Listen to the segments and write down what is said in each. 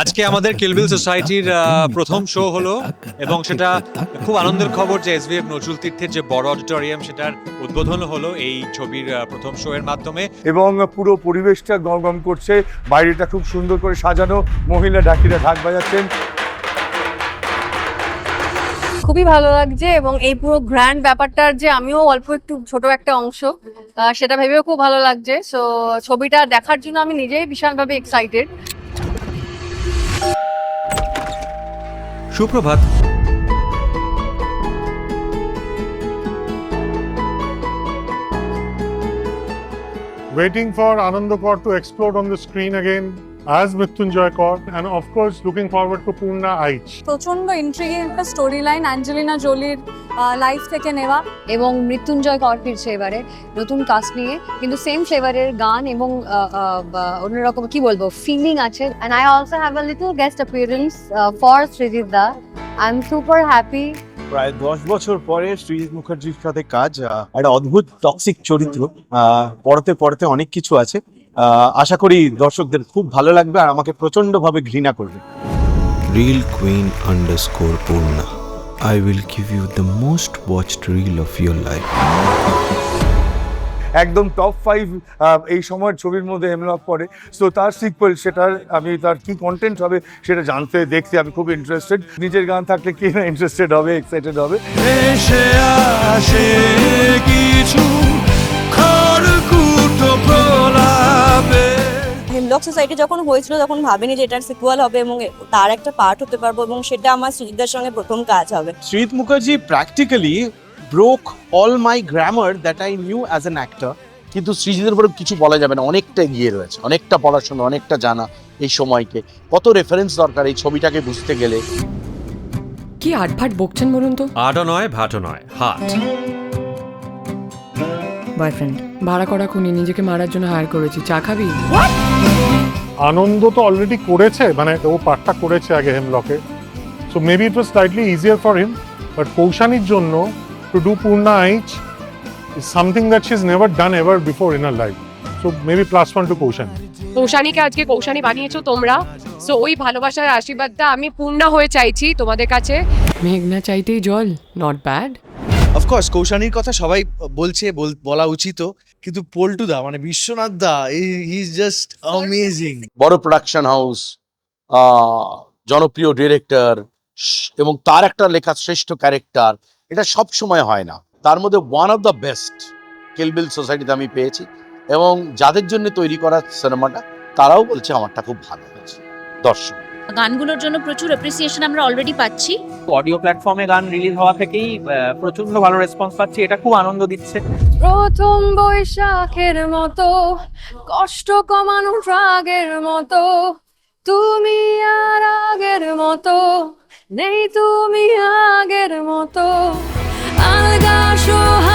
আজকে আমাদের কিলবিল সোসাইটির প্রথম শো হলো এবং সেটা খুব আনন্দের খবর যে এসভিএফ নজরুল তীর্থের যে বড় অডিটোরিয়াম সেটার উদ্বোধন হলো এই ছবির প্রথম শো এর মাধ্যমে। এবং পুরো পরিবেশটা গম করছে, বাইরেটা খুব সুন্দর করে সাজানো, মহিলা ডাকিরা ঢাক বাজাচ্ছেন। খুবই ভালো লাগছে এবং এই পুরো গ্র্যান্ড ব্যাপারটার যে আমিও অল্প একটু ছোট একটা অংশ সেটা ভেবেও খুব ভালো লাগছে। সো ছবিটা দেখার জন্য আমি নিজেই ভীষণভাবে এক্সাইটেড সুপ্রভাত। Waiting for Ananda Kaur to explode on the screen again. As Mrityunjoy Kaur, and of course, looking forward to Purna Aich. প্রচণ্ড ইন্ট্রিগিং একটা স্টোরি লাইন অ্যাঞ্জেলিনা জোলির লাইফ থেকে নেওয়া এবং মৃত্যুঞ্জয় কর ফিরছে এবারে নতুন কাস্ট নিয়ে। কিন্তু সেম ফ্লেভারের গান এবং আহ, আহ, বা- অন্যরকম কি বলব ফিলিং আছে। And I also have a little guest appearance for Srijit da. I am super happy প্রায় দশ বছর পরে সৃজিত মুখার্জির সাথে কাজ আহ, একটা অদ্ভুত টক্সিক চরিত্র আহ, পড়তে পড়তে অনেক কিছু আছে। আশা করি দর্শকদের খুব ভালো লাগবে আর আমাকে প্রচণ্ড ভাবে ঘৃণা করবে। Reel queen underscore Purna I will give you the most watched reel of your life একদম টপ ফাইভ এই সময়ের ছবির মধ্যে হেমলক পড়ে। সো তার সিকুয়েল সেটার আমি তার কি কন্টেন্ট হবে সেটা জানতে দেখতে আমি খুব ইন্টারেস্টেড নিজের গান থাকলে কে না ইন্টারেস্টেড হবে এক্সাইটেড হবে। এসে আসে কিছু হেমলক সোসাইটি যখন হয়েছিল তখন ভাবিনি যে এটার সিকুয়াল হবে এবং তার একটা পার্ট হতে পারব এবং সেটা আমার সুজিতদার সঙ্গে প্রথম কাজ হবে। Srijit Mukherjee practically broke all my grammar that I knew as an actor কিন্তু সৃজিতের উপরে কিছু বলা যাবে না অনেকটা এগিয়ে রয়েছে অনেকটা পড়াশোনা অনেকটা জানা এই সময়কে। কত রেফারেন্স দরকার এই ছবিটাকে বুঝতে গেলে। কি আটভাট বকছেন বলুন তো? আটও নয় ভাটও নয় হাট। বয়ফ্রেন্ড ভাড়া করা খুনি নিজেকে মারার জন্য হায়ার করেছি। চা খাবি? আনন্দ তো অলরেডি করেছে মানে ও পার্টটা করেছে আগে হেমলকে। So maybe it was slightly easier for him but কৌশানির জন্য to do Purna Aich is something that she is never done ever before in our life so maybe plus one to Koushani. কৌশানীকে আজকে কৌশানী বানিয়েছো তোমরা। So ওই ভালোবাসার আশীর্বাদটা আমি পূর্ণা হয়ে চাইছি তোমাদের কাছে। মেঘনা চাইতেই জল নট ব্যাড অফকোর্স কৌশানির কথা সবাই বলছে, বল- উচিত। কিন্তু পল্টু দা মানে Biswanath da is just amazing বড় প্রোডাকশন হাউস জনপ্রিয় ডিরেক্টর এবং তার একটা লেখা শ্রেষ্ঠ ক্যারেক্টার এটা সব সময় হয় না। তার মধ্যে one of the best Kill সোসাইটিতে আমি পেয়েছি। এবং যাদের জন্য তৈরি করা সিনেমাটা তারাও বলছে আমারটা খুব ভালো হয়েছে। দর্শক। গানগুলোর জন্য প্রচুর অ্যাপ্রিসিয়েশন আমরা অলরেডি পাচ্ছি। অডিও প্ল্যাটফর্মে গান রিলিজ হওয়া থেকেই প্রচণ্ড ভালো রেসপন্স পাচ্ছি। এটা খুব আনন্দ দিচ্ছে। প্রথম বৈশাখের মতো কষ্ট কমানো রাগের মতো তুমি আর আগের মতো নেই তুমি আগের মতো। আলগা সোহাগের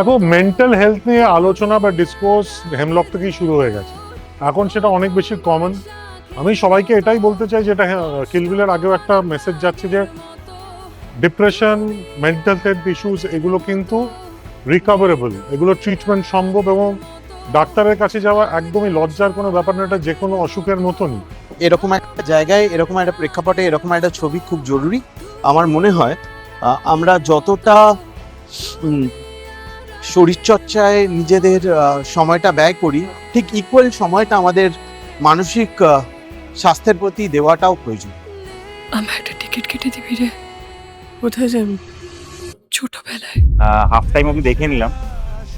দেখো মেন্টাল হেলথ নিয়ে আলোচনা বা ডিসকোর্স হেমলক থেকেই শুরু হয়ে গেছে। এখন সেটা অনেক বেশি কমন আমি সবাইকে এটাই বলতে চাই যেটা কিলবিলের আগেও একটা মেসেজ যাচ্ছে যে ডিপ্রেশন মেন্টাল হেলথ ইস্যুস এগুলো কিন্তু রিকভারেবল এগুলো ট্রিটমেন্ট সম্ভব এবং ডাক্তারের কাছে যাওয়া একদমই লজ্জার কোনো ব্যাপার না, এটা যে কোনো অসুখের মতনই। এরকম একটা জায়গায়, এরকম একটা প্রেক্ষাপটে, এরকম একটা ছবি খুব জরুরি। আমার মনে হয় আমরা যতটা শরীরচর্চায় নিজেদের সময়টা ব্যয় করি ঠিক ইকুয়াল সময়টা আমাদের মানসিক স্বাস্থ্যের প্রতি দেওয়াটাও প্রয়োজন। আমার একটা টিকিট কেটে দিবি রে। কোথায় যাবি? ছোটবেলায়। হাফ টাইম অবধি দেখে নিলাম।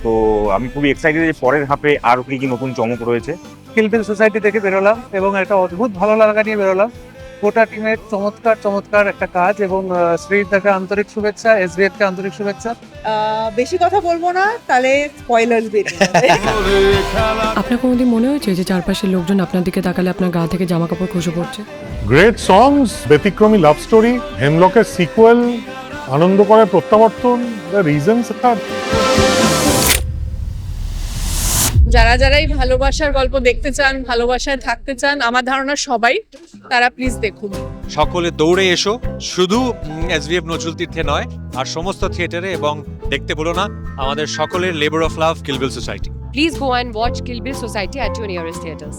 তো আমি খুবই এক্সাইটেড যে পরের হাফে আরও কি কি নতুন চমক রয়েছে। কিলবিল সোসাইটি থেকে বেরোলাম এবং একটা অদ্ভুত ভালো লাগা নিয়ে বেরোলাম। গোটা টিমের চমৎকার চমৎকার একটা কাজ এবং শ্রীদাকে আন্তরিক শুভেচ্ছা এসবিএফ কে আন্তরিক শুভেচ্ছা। বেশি কথা বলব না তাহলে স্পয়লার্স বেরিয়ে আপনার কোনোদিন মনে হয়েছে যে চারপাশের লোকজন আপনার দিকে তাকালে আপনার গা থেকে জামা কাপড় খসে পড়ছে? গ্রেট সংস ব্যতিক্রমী লাভ স্টোরি হেমলকের সিকুয়েল আনন্দ করে প্রত্যাবর্তন দ্য রিজনস আর যারা যারাই ভালোবাসার গল্প দেখতে চান ভালোবাসায় থাকতে চান আমার ধারণা সবাই তারা প্লিজ দেখুন। সকলে দৌড়ে এসো শুধু এসভিএফ নজরুল তীর্থে নয় আর সমস্ত থিয়েটারে এবং দেখতে বলো না আমাদের সকলের labour of love Killbill society please go and watch Killbill society at your nearest theatres